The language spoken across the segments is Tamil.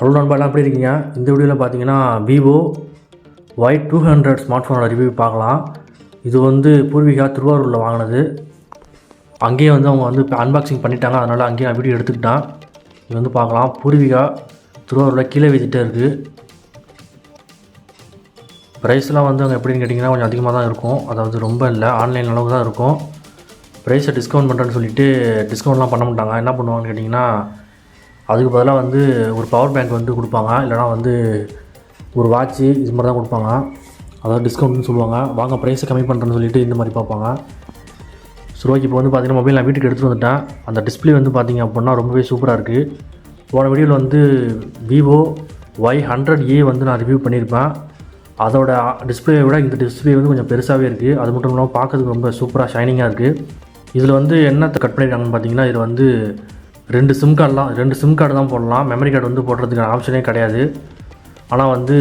ஹலோ நண்பா எப்படி இருக்கீங்க? இந்த வீடியோவில் பார்த்தீங்கன்னா Vivo Y two hundred smart ஃபோனோட ரிவ்யூ பார்க்கலாம். இது வந்து பூர்விகா திருவாரூரில் வாங்கினது. அங்கேயே வந்து அவங்க வந்து அன்பாக்சிங் பண்ணிட்டாங்க. அதனால் அங்கேயே வீடியோ எடுத்துக்கிட்டான். இது வந்து பார்க்கலாம். பூர்விகா திருவாரூரில் கீழே வீதிட்டே இருக்குது ப்ரைஸ்லாம் வந்து அங்கே எப்படின்னு கேட்டிங்கன்னா கொஞ்சம் அதிகமாக தான் இருக்கும். அதாவது ரொம்ப இல்லை. ஆன்லைன் அளவுக்கு தான் இருக்கும். ப்ரைஸை டிஸ்கவுண்ட் பண்ணுறேன்னு சொல்லிட்டு டிஸ்கவுண்ட்லாம் பண்ண மாட்டாங்க. என்ன பண்ணுவாங்கன்னு கேட்டிங்கன்னா அதுக்கு பதிலாக வந்து ஒரு பவர் பேங்க் வந்து கொடுப்பாங்க. இல்லைனா வந்து ஒரு வாட்ச்சு இது மாதிரி தான் கொடுப்பாங்க. அதாவது டிஸ்கவுண்ட்னு சொல்லுவாங்க. வாங்க ப்ரைஸை கம்மி பண்ணுறேன்னு சொல்லிட்டு இந்த மாதிரி பார்ப்பாங்க. சரி ஓகே இப்போ வந்து பார்த்தீங்கன்னா மொபைல் நான் வீட்டுக்கு எடுத்துகிட்டு வந்துட்டேன். அந்த டிஸ்ப்ளே வந்து பார்த்தீங்க அப்படின்னா ரொம்பவே சூப்பராக இருக்குது போன வீடியோவில் வந்து விவோ ஒய் ஹண்ட்ரட் ஏ வந்து நான் ரிவ்யூ பண்ணியிருப்பேன். அதோட டிஸ்பிளே விட இந்த டிஸ்பிளே வந்து கொஞ்சம் பெருசாகவே இருக்குது அது மட்டும் இல்லாமல் பார்க்கறதுக்கு ரொம்ப சூப்பராக ஷைனிங்காக இருக்குது இதில் வந்து என்னத்தை கட் பண்ணியிருக்காங்கன்னு பார்த்தீங்கன்னா இதில் வந்து ரெண்டு சிம் கார்டெலாம் ரெண்டு சிம் கார்டு தான் போடலாம். மெமரி கார்டு வந்து போடுறதுக்கான ஆப்ஷனே கிடையாது. ஆனால் வந்து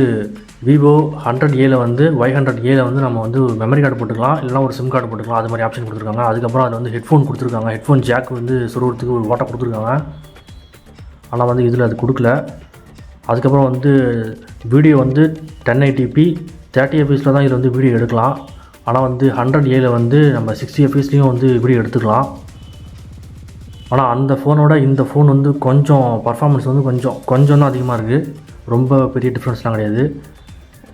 விவோ ஹண்ட்ரட் ஏல வந்து ஒய் ஹண்ட்ரட் ஏல வந்து நம்ம வந்து மெமரி கார்டு போட்டுக்கலாம். இல்லைனா ஒரு சிம் கார்டு போட்டுக்கலாம். அது மாதிரி ஆப்ஷன் கொடுத்துருக்காங்க. அதுக்கப்புறம் அதில் வந்து ஹெட்ஃபோன் கொடுத்துருக்காங்க. ஹெட்ஃபோன் ஜாக் வந்து சொருகிறதுக்கு ஒரு ஓட்டை கொடுத்துருக்காங்க. ஆனால் வந்து இதில் அது கொடுக்கல. அதுக்கப்புறம் வந்து வீடியோ வந்து டென் ஐடிபி தேர்ட்டி எஃபிஸில் தான் இதில் வந்து வீடியோ எடுக்கலாம். ஆனால் வந்து ஹண்ட்ரட் ஏல வந்து நம்ம சிக்ஸ்டி எஃபிஸ்லேயும் வந்து வீடியோ எடுத்துக்கலாம். ஆனால் அந்த ஃபோனோட இந்த ஃபோன் வந்து கொஞ்சம் பர்ஃபார்மன்ஸ் வந்து கொஞ்சம் கொஞ்சம் தான் அதிகமாக இருக்குது ரொம்ப பெரிய டிஃப்ரென்ஸ்லாம் கிடையாது.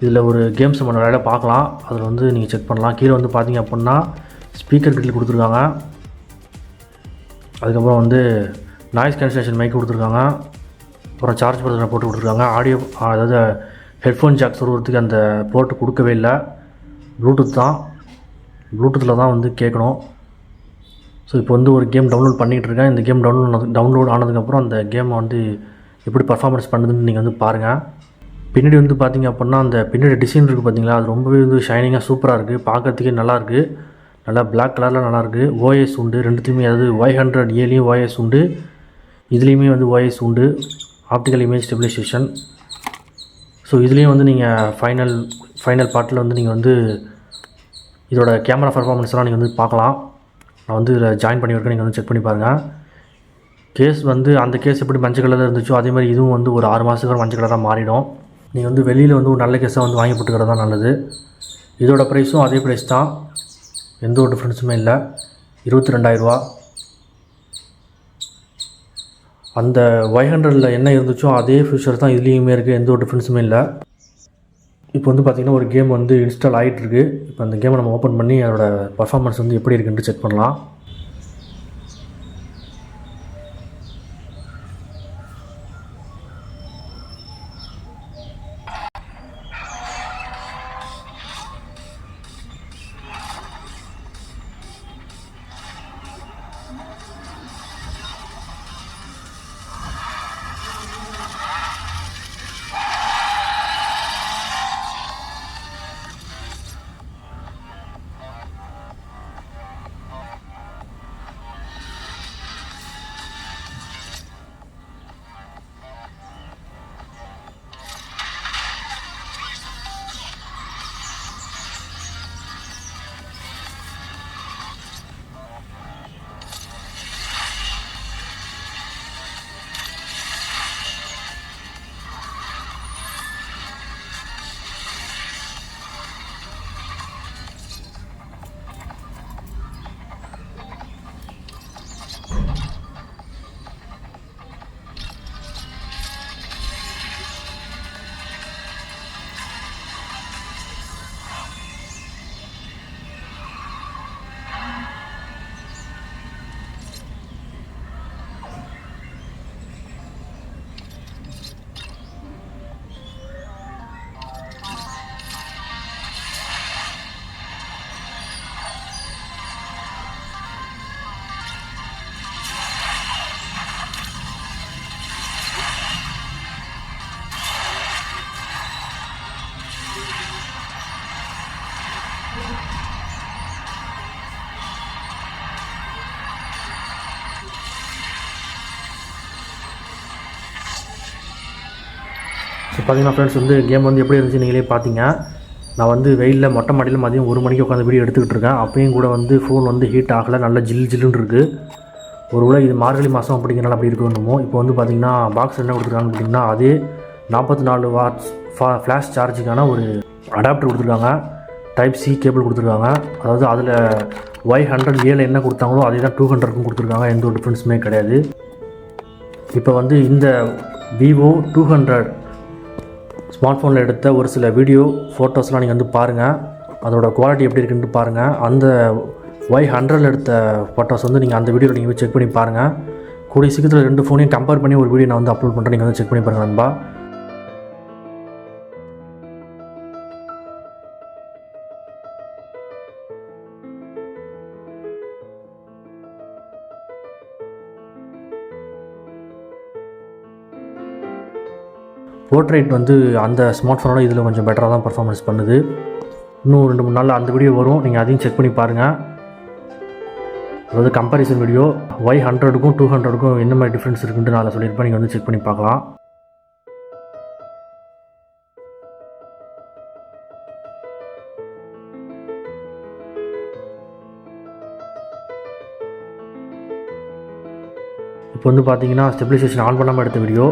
இதில் ஒரு கேம்ஸ் நம்ம விளையாட பார்க்கலாம். அதில் வந்து நீங்கள் செக் பண்ணலாம். கீழே வந்து பார்த்தீங்க அப்படின்னா ஸ்பீக்கர் கிட்டில் கொடுத்துருக்காங்க. அதுக்கப்புறம் வந்து நாய்ஸ் கேன்சலேஷன் மைக் கொடுத்துருக்காங்க. அப்புறம் சார்ஜ் பர்சனை போட்டு கொடுத்துருக்காங்க. ஆடியோ அதாவது ஹெட்ஃபோன் ஜாக் சொல்கிறதுக்கு அந்த போர்ட்டு கொடுக்கவே இல்லை. ப்ளூடூத் தான். ப்ளூடூத்தில் தான் வந்து கேட்கணும். ஸோ இப்போ வந்து ஒரு கேம் டவுன்லோட் பண்ணிகிட்டு இருக்கேன் இந்த கேம் டவுன்லோட் டவுன்லோட் ஆனதுக்கப்புறம் அந்த கேமை வந்து எப்படி பர்ஃபார்மன்ஸ் பண்ணுதுன்னு நீங்கள் வந்து பாருங்கள் பின்னாடி வந்து பார்த்தீங்க அப்படின்னா அந்த பின்னாடி டிசைன் இருக்குது பார்த்தீங்களா அது ரொம்பவே வந்து ஷைனிங்காக சூப்பராக இருக்குது பார்க்கறதுக்கே நல்லாயிருக்கு நல்லா பிளாக் கலரில் நல்லாயிருக்கு ஓஎஸ் உண்டு. ரெண்டுத்தையுமே அதாவது ஒய் ஹண்ட்ரட் ஏலையும் ஓஎஸ் உண்டு. இதுலேயுமே வந்து ஓஎஸ் உண்டு. ஆப்டிக்கல் இமேஜ் ஸ்டெபிலைசேஷன் ஸோ இதுலேயும் வந்து நீங்கள் ஃபைனல் ஃபைனல் பார்ட்டில் வந்து நீங்கள் வந்து இதோட கேமரா பர்ஃபார்மன்ஸ்லாம் நீங்கள் வந்து பார்க்கலாம் நான் வந்து இதில் ஜாயின் பண்ணியிருக்கேன் நீங்கள் வந்து செக் பண்ணி பாருங்கள் கேஸ் வந்து அந்த கேஸ் எப்படி மஞ்சள் கலரில் இருந்துச்சோ அதே மாதிரி இதுவும் வந்து ஒரு ஆறு மாதத்துக்கு மஞ்சள் கலராக மாறிடும். நீங்கள் வந்து வெளியில் வந்து ஒரு நல்ல கேஸாக வந்து வாங்கி போட்டுக்கிறது தான் நல்லது. இதோட ப்ரைஸும் அதே ப்ரைஸ் தான். எந்த ஒரு டிஃப்ரென்ஸுமே இல்லை. இருபத்தி ரெண்டாயிரரூவா அந்த ஒய் ஹண்ட்ரடில் என்ன இருந்துச்சோ அதே ஃபியூச்சர் தான் இதுலேயுமே இருக்குது எந்த ஒரு டிஃப்ரென்ஸுமே இல்லை. இப்போ வந்து பார்த்திங்கன்னா ஒரு கேம் வந்து இன்ஸ்டால் ஆகிட்டுருக்கு இப்போ அந்த கேமை நம்ம ஓப்பன் பண்ணி அதோட பர்ஃபார்மன்ஸ் வந்து எப்படி இருக்குன்ட்டு செக் பண்ணலாம். ஸோ பார்த்தீங்கன்னா ஃப்ரெண்ட்ஸ் வந்து கேம் வந்து எப்படி இருந்துச்சு நீங்களே பார்த்தீங்க நான் வந்து வெயிலில் மொட்டை மாடியில் மதியம் ஒரு மணிக்கு உட்காந்து வீடியோ எடுத்துக்கிட்டு இருக்கேன். அப்பயும் கூட வந்து ஃபோன் வந்து ஹீட் ஆகலை நல்லா ஜில் ஜில்லுன்னு இருக்குது ஒரு ஒருவேளை இது மார்கழி மாதம் அப்படிங்கிறனால அப்படி இருக்கணுமோ இப்போ வந்து பார்த்தீங்கன்னா பாக்ஸ் என்ன கொடுத்துருக்காங்கன்னு பார்த்தீங்கன்னா அதே நாற்பத்தி நாலு வாட்ஸ் ஃபா ஃப்ளாஷ் சார்ஜுக்கான ஒரு அடாப்டர் கொடுத்துருக்காங்க. டைப் சி கேபிள் கொடுத்துருக்காங்க. அதாவது அதில் ஒய் ஹண்ட்ரட் ஏல என்ன கொடுத்தாங்களோ அதே தான் டூ ஹண்ட்ரட்க்கும் கொடுத்துருக்காங்க. எந்த ஒரு டிஃப்ரென்ஸுமே கிடையாது. இப்போ வந்து இந்த விவோ டூ ஹண்ட்ரட் ஸ்மார்ட் ஃபோனில் எடுத்த ஒரு சில வீடியோ ஃபோட்டோஸ்லாம் நீங்கள் வந்து பாருங்கள் அதோட குவாலிட்டி எப்படி இருக்குன்ட்டு பாருங்கள் அந்த ஒய் ஹண்ட்ரடில் எடுத்த ஃபோட்டோஸ் வந்து நீங்கள் அந்த வீடியோவில் நீங்கள் போய் செக் பண்ணி பாருங்கள் கூடிய சீக்கிரத்தில் ரெண்டு ஃபோனையும் கம்பேர் பண்ணி ஒரு வீடியோ நான் வந்து அப்லோட் பண்ணுறேன் நீங்கள் வந்து செக் பண்ணி பாருங்கள் நண்பா. போர்ட்ரேட் வந்து அந்த ஸ்மார்ட் ஃபோனோட இதில் கொஞ்சம் பெட்டராக தான் பர்ஃபார்மன்ஸ் பண்ணுது. இன்னும் ரெண்டு மூணு நாளில் அந்த வீடியோ வரும். நீங்கள் அதையும் செக் பண்ணி பாருங்கள் அதாவது கம்பேரிசன் வீடியோ ஒய் ஹண்ட்ரடுக்கும் டூ ஹண்ட்ரடுக்கும் என்ன மாதிரி டிஃப்ரென்ஸ் இருக்குன்ட்டு நான் சொல்லியிருப்பேன். நீங்கள் வந்து செக் பண்ணி பார்க்கலாம். இப்போ வந்து பார்த்தீங்கன்னா ஸ்டெபிலைசேஷன் ஆன் பண்ணாமல் எடுத்த வீடியோ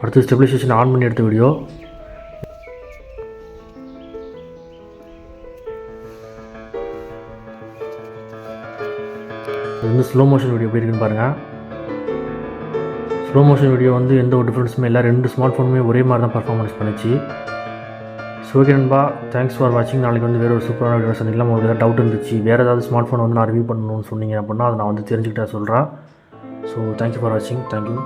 அடுத்து ஸ்டெபிலைசேஷன் ஆன் பண்ணி எடுத்த வீடியோ இது வந்து ஸ்லோ மோஷன் வீடியோ எப்படி இருக்குன்னு பாருங்கள் ஸ்லோ மோஷன் வீடியோ வந்து எந்த ஒரு டிஃப்ரென்ஸுமே இல்லை. ரெண்டு ஸ்மார்ட் ஃபோனுமே ஒரே மாதிரி தான் பர்ஃபார்மன்ஸ் பண்ணிச்சு. ஸோ ஓகே நண்பா. தேங்க்ஸ் ஃபார் வாட்சிங் நாளைக்கு வந்து வேறு ஒரு சூப்பரான வீடியோ சந்திக்கலாம். உங்களுக்கு ஏதாவது டவுட் இருந்துச்சு வேறு ஏதாவது ஸ்மார்ட் ஃபோன் வந்து நான் ரிவ்யூ பண்ணணும்னு சொன்னீங்க அப்படின்னா அதை நான் வந்து தெரிஞ்சுக்கிட்டே சொல்கிறேன் ஸோ தேங்க்யூ ஃபார் வாட்சிங் தேங்க்யூ